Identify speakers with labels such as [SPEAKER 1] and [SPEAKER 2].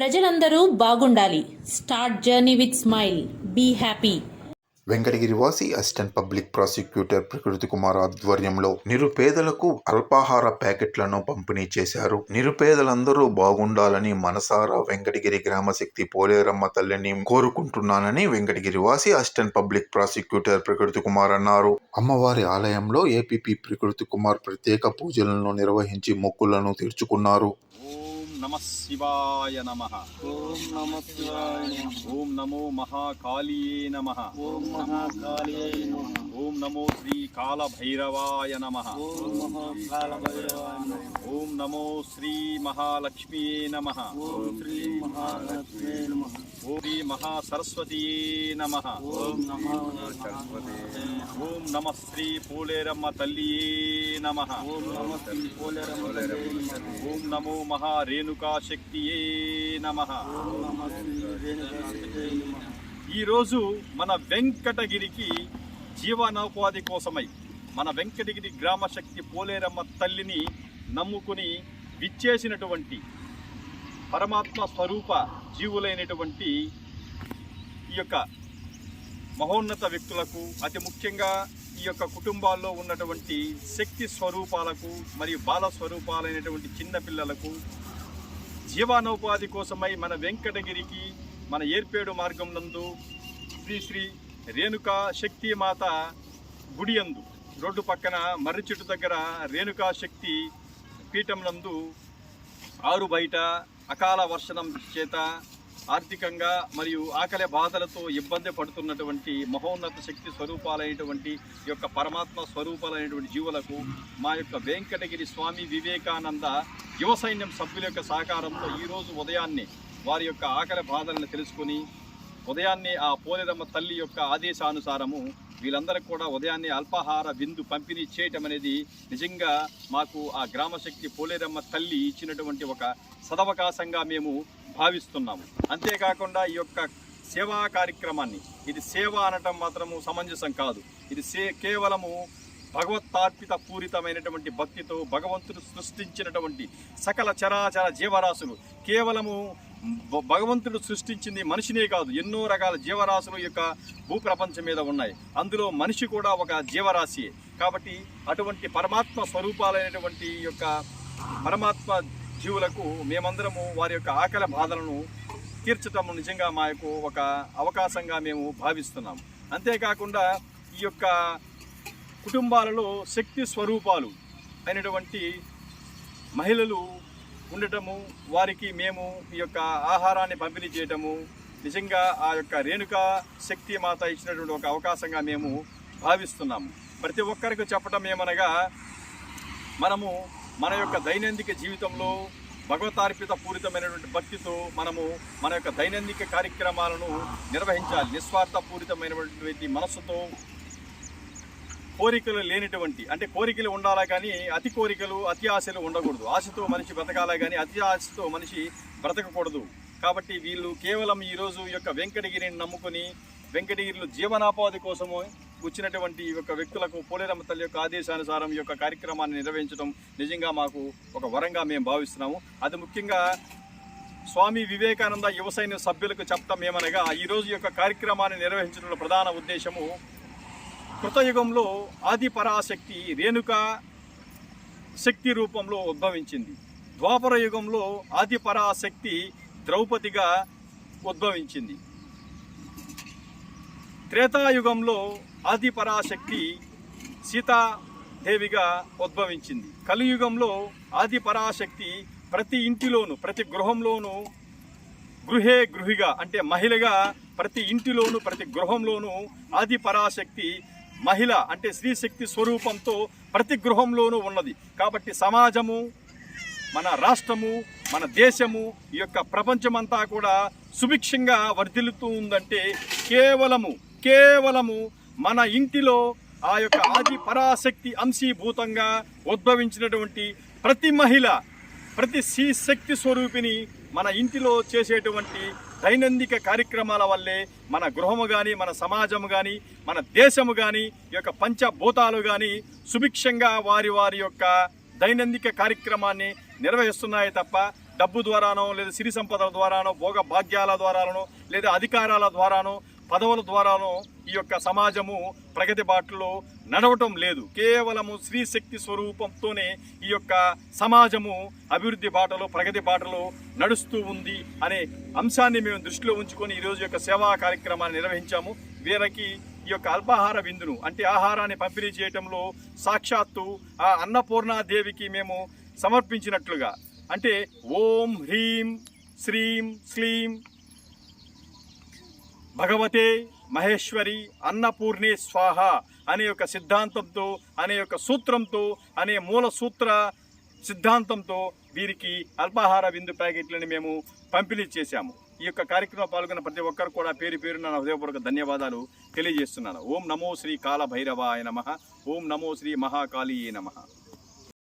[SPEAKER 1] ప్రజలందరూ బాగుండాలి. Start journey with smile. Be happy.
[SPEAKER 2] Venkatagiri వాసి అసిస్టెంట్ పబ్లిక్ ప్రాసిక్యూటర్ ప్రకృతి కుమార్ ఆధ్వర్యంలో నిరుపేదలకు అల్పాహార ప్యాకెట్లను పంపిణీ చేశారు. నిరుపేదలందరూ బాగుండాలని మనసారా వెంకటగిరి గ్రామశక్తి పోలేరమ్మ తల్లిని కోరుకుంటున్నానని వెంకటగిరి వాసి అసిస్టెంట్ పబ్లిక్ ప్రాసిక్యూటర్ ప్రకృతి కుమార్ అన్నారు. అమ్మవారి ఆలయంలో ఏపీపీ ప్రకృతి కుమార్ ప్రత్యేక పూజలను నిర్వహించి మొక్కులను తీర్చుకున్నారు.
[SPEAKER 3] ఓం నమ శివాయ నమ
[SPEAKER 4] ఓం నమ శివాయ
[SPEAKER 3] ఓం నమో మహాకాళియే నమ
[SPEAKER 4] ఓం మహాకాళియై నమః
[SPEAKER 3] ఓం నమో శ్రీ కాళభైరవాయ నమ
[SPEAKER 4] ఓం మహాకాళభైరవాయ నమః
[SPEAKER 3] శ్రీ మహాలక్ష్మియే నమ.
[SPEAKER 4] ఓం శ్రీ మహాలక్ష్మీ నమః.
[SPEAKER 3] ఓం శ్రీ మహాసరస్వతియే నమ.
[SPEAKER 4] ఓం నమో సరస్వతే
[SPEAKER 3] ఓం నమ శ్రీ పోలేరమ్మ తల్లియే నమ.
[SPEAKER 4] ఓం నమ శ్రీ పోలేరమ్మ
[SPEAKER 3] ఓం నమో మహారేణుకా శక్తియే నమః. ఈరోజు మన వెంకటగిరికి జీవనోపాధి కోసమై మన వెంకటగిరి గ్రామ శక్తి పోలేరమ్మ తల్లిని నమ్ముకుని విచ్చేసినటువంటి పరమాత్మ స్వరూప జీవులైనటువంటి ఈ యొక్క మహోన్నత వ్యక్తులకు అతి ముఖ్యంగా ఈ యొక్క కుటుంబాల్లో ఉన్నటువంటి శక్తి స్వరూపాలకు మరియు బాల స్వరూపాలైనటువంటి చిన్నపిల్లలకు జీవనోపాధి కోసమై మన వెంకటగిరికి మన ఏర్పేడు మార్గం నందు శ్రీ శ్రీ రేణుకా శక్తి మాత గుడి యందు రోడ్డు పక్కన మర్రి చెట్టు దగ్గర రేణుకా శక్తి పీఠం నందు ఆరు బయట అకాల వర్షణం చేత ఆర్థికంగా మరియు ఆకలి బాధలతో ఇబ్బంది పడుతున్నటువంటి మహోన్నత శక్తి స్వరూపాలైనటువంటి ఈ యొక్క పరమాత్మ స్వరూపాలైనటువంటి జీవులకు మా యొక్క వెంకటగిరి స్వామి వివేకానంద యువ సైన్యం సభ్యుల యొక్క సహకారంతో ఈరోజు ఉదయాన్నే వారి యొక్క ఆకలి బాధలను తెలుసుకుని ఉదయాన్నే ఆ పోలేదమ్మ తల్లి యొక్క ఆదేశానుసారము వీళ్ళందరికీ కూడా ఉదయాన్నే అల్పాహార విందు పంపిణీ చేయటం అనేది నిజంగా మాకు ఆ గ్రామశక్తి పోలేరమ్మ తల్లి ఇచ్చినటువంటి ఒక సదవకాశంగా మేము భావిస్తున్నాము. అంతేకాకుండా ఈ యొక్క సేవా కార్యక్రమాన్ని ఇది సేవ అనటం మాత్రము సమంజసం కాదు. ఇది సే కేవలము భగవత్తార్పిత పూరితమైనటువంటి భక్తితో భగవంతుడు సృష్టించినటువంటి సకల చరాచర జీవరాశులు కేవలము భగవంతుడు సృష్టించింది మనిషినే కాదు ఎన్నో రకాల జీవరాశులు యొక్క భూప్రపంచం మీద ఉన్నాయి. అందులో మనిషి కూడా ఒక జీవరాశి కాబట్టి అటువంటి పరమాత్మ స్వరూపాలైనటువంటి ఈ యొక్క పరమాత్మ జీవులకు మేమందరము వారి యొక్క ఆకలి బాధలను తీర్చటం నిజంగా మాకు ఒక అవకాశంగా మేము భావిస్తున్నాము అంతేకాకుండా ఈ యొక్క కుటుంబాలలో శక్తి స్వరూపాలు అయినటువంటి మహిళలు ఉండటము వారికి మేము ఈ యొక్క ఆహారాన్ని పంపిణీ చేయటము నిజంగా ఆ యొక్క రేణుక శక్తి మాత ఇచ్చినటువంటి ఒక అవకాశంగా మేము భావిస్తున్నాము. ప్రతి ఒక్కరికి చెప్పటం ఏమనగా మనము మన యొక్క దైనందిక జీవితంలో భగవతార్పిత పూరితమైనటువంటి భక్తితో మనము మన యొక్క దైనందిక కార్యక్రమాలను నిర్వహించాలి. నిస్వార్థ పూరితమైనటువంటి మనస్సుతో కోరికలు లేనిటువంటి అంటే కోరికలు ఉండాలా కానీ అతి కోరికలు అతి ఆశలు ఉండకూడదు. ఆశతో మనిషి బ్రతకాలా కానీ అతి ఆశతో మనిషి బ్రతకకూడదు. కాబట్టి వీళ్ళు కేవలం ఈరోజు ఈ యొక్క వెంకటగిరిని నమ్ముకొని వెంకటగిరిలో జీవనోపాధి కోసము వచ్చినటువంటి ఈ యొక్క వ్యక్తులకు పోలేరమ్మ తల్లి యొక్క ఆదేశానుసారం ఈ యొక్క కార్యక్రమాన్ని నిర్వహించడం నిజంగా మాకు ఒక వరంగా మేము భావిస్తున్నాము. అది ముఖ్యంగా స్వామి వివేకానంద యువ సైన్య సభ్యులకు చెప్తాం ఏమనగా ఈరోజు యొక్క కార్యక్రమాన్ని నిర్వహించడంలో ప్రధాన ఉద్దేశము కృతయుగంలో ఆది పరాశక్తి రేణుక శక్తి రూపంలో ఉద్భవించింది. ద్వాపర యుగంలో ఆది పరాశక్తి ద్రౌపదిగా ఉద్భవించింది. త్రేతాయుగంలో ఆది పరాశక్తి సీతాదేవిగా ఉద్భవించింది. కలియుగంలో ఆది పరాశక్తి ప్రతి ఇంటిలోను ప్రతి గృహంలోనూ గృహే గృహిగా అంటే మహిళగా ప్రతి ఇంటిలోను ప్రతి గృహంలోనూ ఆది పరాశక్తి మహిళ అంటే స్త్రీశక్తి స్వరూపంతో ప్రతి గృహంలోనూ ఉన్నది. కాబట్టి సమాజము మన రాష్ట్రము మన దేశము ఈ యొక్క ప్రపంచమంతా కూడా సుభిక్షంగా వర్ధిల్లుతూ ఉందంటే కేవలము కేవలము మన ఇంటిలో ఆ యొక్క ఆది పరాశక్తి అంశీభూతంగా ఉద్భవించినటువంటి ప్రతి మహిళ ప్రతి శ్రీ శక్తి స్వరూపిణి మన ఇంటిలో చేసేటువంటి దైనందిక కార్యక్రమాల వల్లే మన గృహము కానీ మన సమాజము కానీ మన దేశము కానీ ఈ యొక్క పంచభూతాలు కానీ సుభిక్షంగా వారి వారి యొక్క దైనందిక కార్యక్రమాన్ని నిర్వహిస్తున్నాయి తప్ప డబ్బు ద్వారానో లేదా సిరి సంపదల ద్వారానో భోగ భాగ్యాల ద్వారానో లేదా అధికారాల ద్వారానో పదవుల ద్వారానో ఈ యొక్క సమాజము ప్రగతి బాటలో నడవటం లేదు. కేవలము స్త్రీ శక్తి స్వరూపంతోనే ఈ యొక్క సమాజము అభివృద్ధి బాటలో ప్రగతి బాటలో నడుస్తూ ఉంది అనే అంశాన్ని మేము దృష్టిలో ఉంచుకొని ఈరోజు యొక్క సేవా కార్యక్రమాన్ని నిర్వహించాము. వీరికి ఈ యొక్క అల్పాహార విందును అంటే ఆహారాన్ని పంపిణీ చేయటంలో సాక్షాత్తు ఆ అన్నపూర్ణాదేవికి మేము సమర్పించినట్లుగా. అంటే ఓం హ్రీం శ్రీం శ్లీం భగవతే మహేశ్వరి అన్నపూర్ణే స్వాహ అనే యొక్క సిద్ధాంతంతో అనే యొక్క సూత్రంతో అనే మూల సూత్ర సిద్ధాంతంతో వీరికి అల్పాహార విందు ప్యాకెట్లను మేము పంపిణీ చేశాము. ఈ యొక్క కార్యక్రమంలో పాల్గొన్న ప్రతి ఒక్కరు కూడా పేరు పేరున నా హృదయపూర్వక ధన్యవాదాలు తెలియజేస్తున్నాను. ఓం నమో శ్రీ కాల భైరవాయ నమ. ఓం నమో శ్రీ మహాకాళీయే నమ.